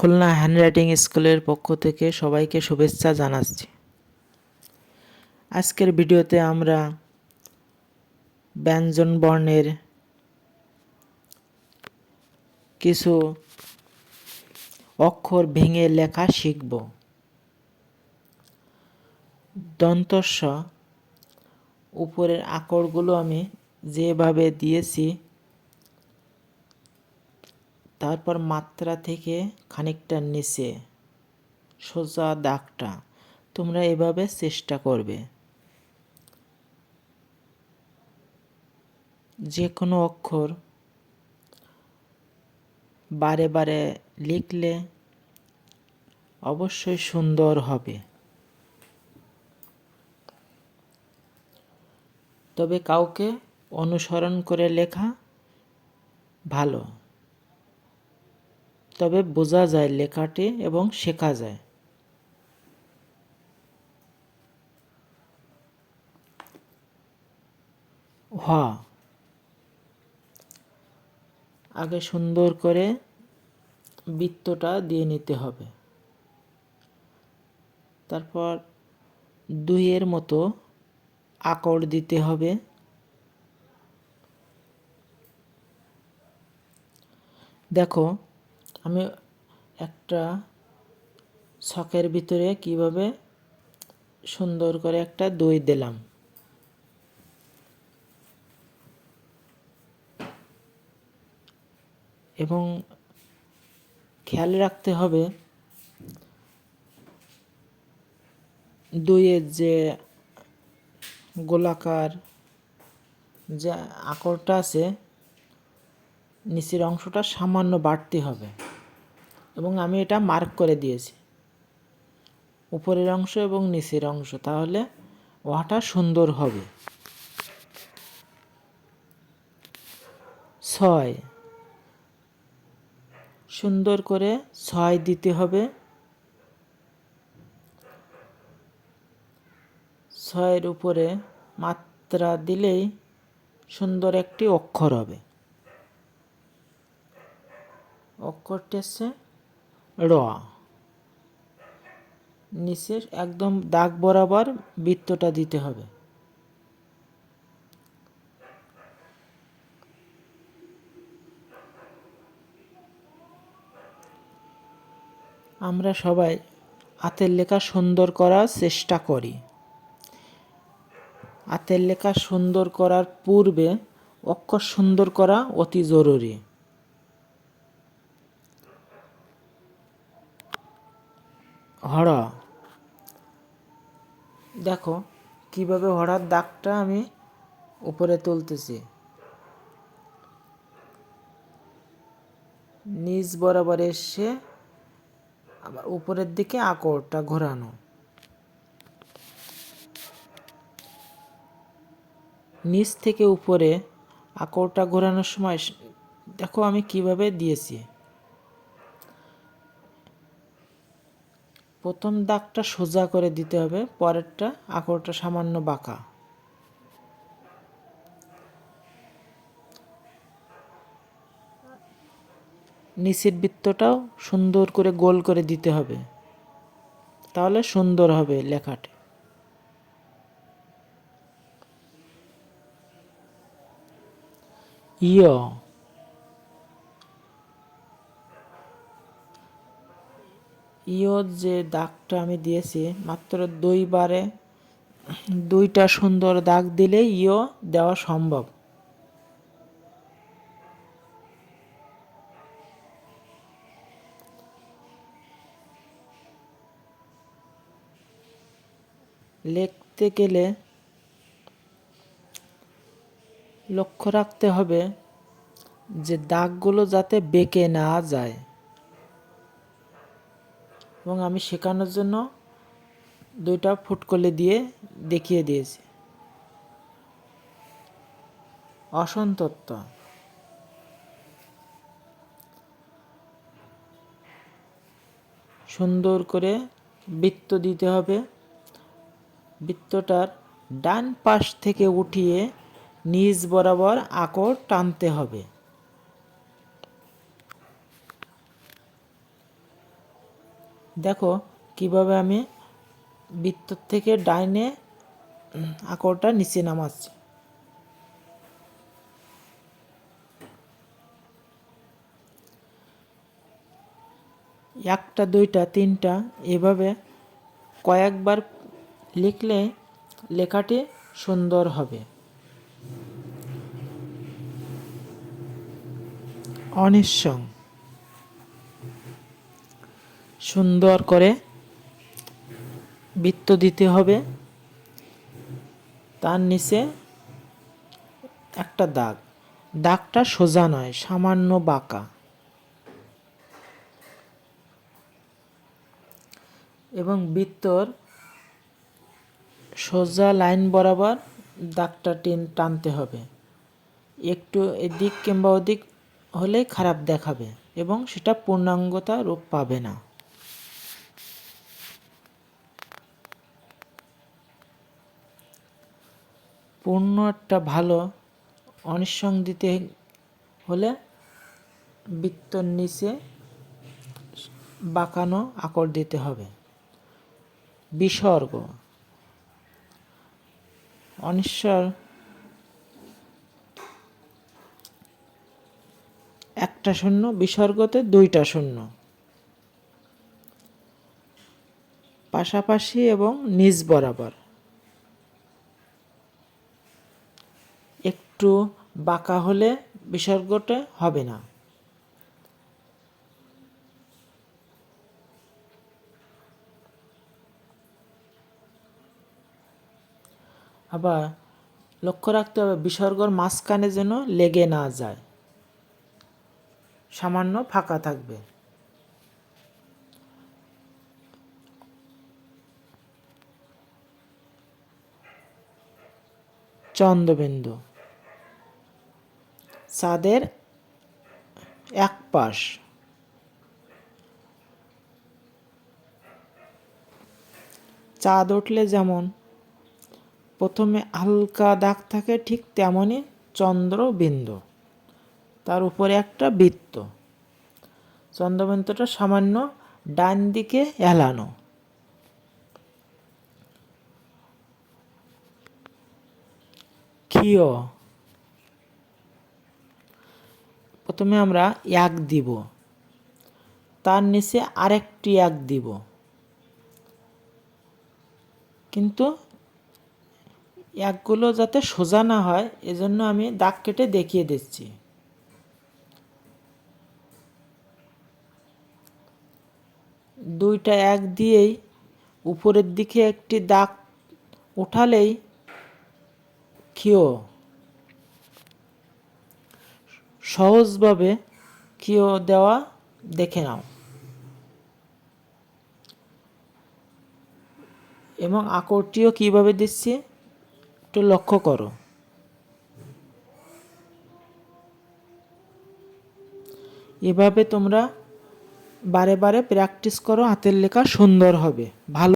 Khulna handwriting স্কুলের পক্ষ থেকে সবাইকে শুভেচ্ছা জানাচ্ছি। আজকের ভিডিওতে আমরা ব্যঞ্জন বর্ণের কিছু অক্ষর ভেঙে লেখা শিখব। দন্তস্ব, উপরের আকরগুলো আমি যেভাবে দিয়েছি তারপর মাত্রা থেকে খানিকটা নিচে, সোজা দাগটা, তোমরা এভাবে চেষ্টা করবে। যে কোনো অক্ষর বারে বারে লিখলে অবশ্যই সুন্দর হবে। তবে কাউকে অনুসরণ করে লেখা ভালো। তবে বোঝা যায় লেখাটি এবং শেখা যায়। হ। আগে সুন্দর করে বৃত্তটা দিয়ে নিতে হবে। তারপর দুইয়ের মতো আকড় দিতে হবে। দেখো আমি একটা ছকের ভিতরে কীভাবে সুন্দর করে একটা দই দিলাম। এবং খেয়াল রাখতে হবে, দইয়ের যে গোলাকার যে আকরটা আছে, নিচের অংশটা সামান্য বাড়তি হবে। এবং আমি এটা মার্ক করে দিয়েছি। উপরের অংশ এবং নিচের অংশ, তাহলে ওয়াটা সুন্দর হবে। ছয়। সুন্দর করে ছয় দিতে হবে। ছয়ের উপরে মাত্রা দিলেই সুন্দর একটি অক্ষর হবে। অক্ষরটি হচ্ছে র। নিচে একদম দাগ বরাবর বৃত্তটা দিতে হবে। আমরা সবাই হাতের লেখা সুন্দর করার চেষ্টা করি। হাতের লেখা সুন্দর করার পূর্বে অক্ষর সুন্দর করা অতি জরুরি। হড়া। দেখো, কীভাবে হড়ার দাগটা আমি উপরে তুলতেছি। নিজ বরাবর এসে আবার উপরের দিকে আকরটা ঘোরানো। নিচ থেকে উপরে আকরটা ঘোরানোর সময় দেখো আমি কীভাবে দিয়েছি। প্রথম দাগটা সোজা করে দিতে হবে, পরেরটা আকরটা সামান্য বাঁকা। নিচের বৃত্তটাও সুন্দর করে গোল করে দিতে হবে। তাহলে সুন্দর হবে লেখাটি। ইয় ইয়র যে দাগটা আমি দিয়েছি, মাত্র দুইবারে দুইটা সুন্দর দাগ দিলে ইয় দেওয়া সম্ভব। লিখতে গেলে লক্ষ্য রাখতে হবে যে দাগগুলো যাতে বেঁকে না যায়। এবং আমি শেখানোর জন্য দুইটা ফুটকলি দিয়ে দেখিয়ে দিয়েছি। অসন্তত্ব। সুন্দর করে বৃত্ত দিতে হবে। বৃত্তটার ডান পাশ থেকে উঠিয়ে নিজ বরাবর আকর টানতে হবে। দেখো, কীভাবে আমি বৃত্তর থেকে ডাইনে আকরটা নিচে নামাচ্ছি। একটা, দুইটা, তিনটা, এভাবে কয়েকবার লিখলে লেখাটি সুন্দর হবে। অনিশ্চং সুন্দর করে বৃত্ত দিতে হবে। তার নিচে একটা দাগ। দাগটা সোজা নয়, সামান্য বাঁকা। এবং বৃত্তর সোজা লাইন বরাবর দাগটা টেন টানতে হবে। একটু এদিক কিংবা ওদিক হলেই খারাপ দেখাবে এবং সেটা পূর্ণাঙ্গতা রূপ পাবে না। পূর্ণ একটা ভালো অনিঃসং দিতে হলে বৃত্তর নিচে বাঁকানো আকর দিতে হবে। বিসর্গ। অনিশ্বর একটা শূন্য, বিসর্গতে দুইটা শূন্য। পাশাপাশি এবং নিচ বরাবর। একটু বাঁকা হলে বিসর্গটা হবে না। আবার লক্ষ্য রাখতে হবে, বিসর্গর মাঝখানে যেন লেগে না যায়। সামান্য ফাঁকা থাকবে। চন্দ্রবিন্দু। চাঁদের এক পাশ। চাঁদ উঠলে যেমন প্রথমে হালকা দাগ থাকে, ঠিক তেমনই চন্দ্রবিন্দু। তার উপরে একটা বৃত্ত। চন্দ্রবিন্দুটা সামান্য ডান দিকে এলানো। ক্ষীয়। প্রথমে আমরা এক দিব। তার নিচে আরেকটি এক দিব। কিন্তু একগুলো যাতে সোজা না হয়, এজন্য আমি দাগ কেটে দেখিয়ে দিচ্ছি। দুইটা এক দিয়েই উপরের দিকে একটি দাগ উঠালেই ক্ষীয়। সহজভাবে ক্ষীয় দেওয়া দেখে নাও। এবং আকরটিও কীভাবে দিচ্ছি একটু লক্ষ্য করো। এভাবে তোমরা বারে বারে প্র্যাকটিস করো, হাতের লেখা সুন্দর হবে, ভালো